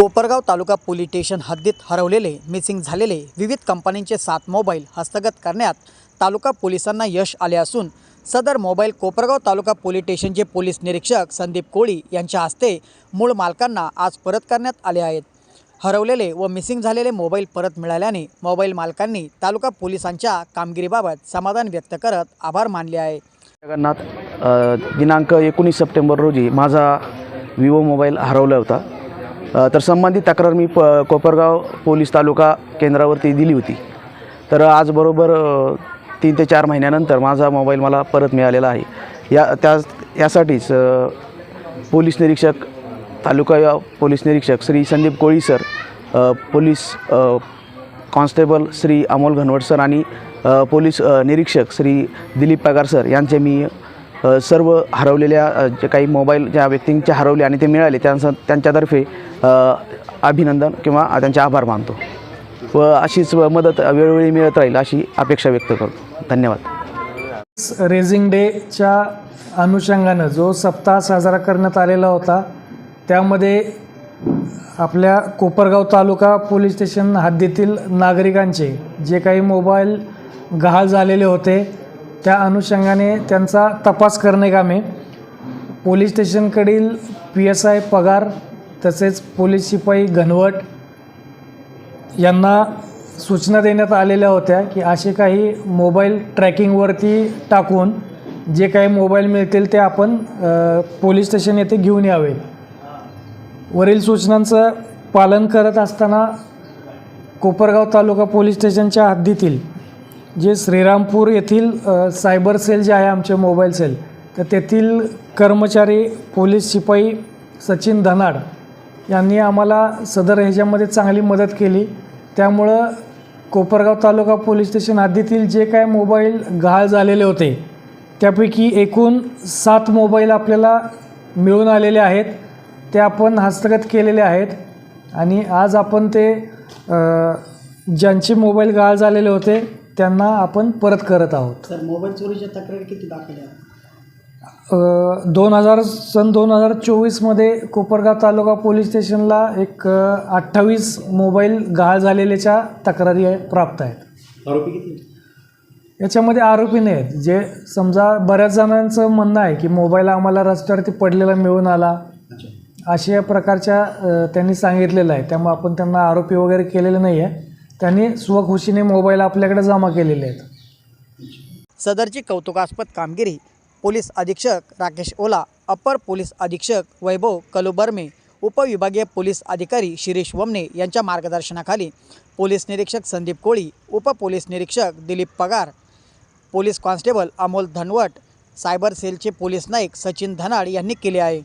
Kopargaon taluka police station हद्दीत हरवलेले missing झालेले विविध कंपन्यांचे सात मोबाईल हस्तगत करण्यात तालुका पोलिसांना यश आले असून सदर मोबाईल कोपरगाव तालुका पोलीस स्टेशनचे पोलीस निरीक्षक संदीप कोळी यांच्या हस्ते मूळ मालकांना आज परत करण्यात आले आहेत. हरवलेले व मिसिंग झालेले मोबाईल परत मिळाल्याने मोबाईल मालकांनी तालुका पोलिसांच्या कामगिरीबाबत समाधान व्यक्त करत आभार मानले आहे. जगन्नाथ दिनांक एकोणीस सप्टेंबर रोजी माझा विवो मोबाईल हरवला होता. तर संबंधित तक्रार मी प कोपरगाव पोलीस तालुका केंद्रावरती दिली होती. तर आज बरोबर तीन ते चार महिन्यानंतर माझा मोबाईल मला परत मिळालेला आहे. या त्या यासाठीच पोलीस निरीक्षक तालुका पोलीस निरीक्षक Shri Sandeep Koli sir police constable Shri Amol Ghanwat sir आणि पोलीस निरीक्षक श्री दिलीप पगार सर यांचे मी सर्व हरवलेल्या जे काही मोबाईल ज्या व्यक्तींचे हरवले आणि ते मिळाले त्यांचं त्यांच्यातर्फे अभिनंदन किंवा त्यांचे आभार मानतो. व अशीच मदत वेळोवेळी मिळत राहील अशी अपेक्षा व्यक्त करतो. धन्यवाद. रेझिंग डेच्या अनुषंगानं जो सप्ताह साजरा करण्यात आलेला होता त्यामध्ये आपल्या कोपरगाव तालुका पोलीस स्टेशन हद्दीतील नागरिकांचे जे काही मोबाईल गहाळ झालेले होते त्या अनुषंगाने त्यांचा तपास करणे कामे. पोलीस स्टेशनकडील पी एस आय पगार तसेच पोलीस शिपाई घनवट यांना सूचना देण्यात आलेल्या होत्या की असे काही मोबाईल ट्रॅकिंगवरती टाकून जे काही मोबाईल मिळतील ते आपण पोलीस स्टेशन येथे घेऊन यावे. वरील सूचनांचं पालन करत असताना कोपरगाव तालुका पोलीस स्टेशनच्या हद्दीतील जे श्रीरामपूर येथील सायबर सेल जे आहे आमचे मोबाईल सेल तर तेथील कर्मचारी पोलीस शिपाई सचिन धनाड यांनी आम्हाला सदर ह्याच्यामध्ये चांगली मदत केली. त्यामुळं कोपरगाव तालुका पोलीस स्टेशन हद्दीतील जे काय मोबाईल गहाळ झालेले होते त्यापैकी एकूण सात मोबाईल आपल्याला मिळून आलेले आहेत. ते आपण हस्तगत केलेले आहेत आणि आज आपण ते ज्यांचे मोबाईल गहाळ झालेले होते त्यांना आपण परत करत आहोत. सर मोबाईल चोरीच्या तक्रारी किती दाखल दोन हजार सन दोन हजार चोवीसमध्ये कोपरगाव तालुका पोलीस स्टेशनला एक अठ्ठावीस मोबाईल गहाळ झालेल्याच्या तक्रारी आहे प्राप्त आहेत. आरोपी किती याच्यामध्ये आरोपी नाही आहेत. जे समजा बऱ्याच जणांचं म्हणणं आहे की मोबाईल आम्हाला रस्त्यावरती पडलेला मिळून आला. अशा प्रकारच्या त्यांनी सांगितलेलं आहे. त्यामुळे आपण त्यांना आरोपी वगैरे केलेले नाही आहे त्यांनी स्वखुशीने मोबाईल आपल्याकडे जमा केलेले आहेत. सदरची कौतुकास्पद कामगिरी पोलीस अधीक्षक राकेश ओला अप्पर पोलीस अधीक्षक वैभव कलुबर्मे उपविभागीय पोलीस अधिकारी शिरीष वमने यांच्या मार्गदर्शनाखाली पोलीस निरीक्षक संदीप कोळी उपपोलीस निरीक्षक Dilip Pagar police constable Amol Dhanwat cyber सेलचे पोलीस नाईक सचिन धनाड यांनी केले आहे.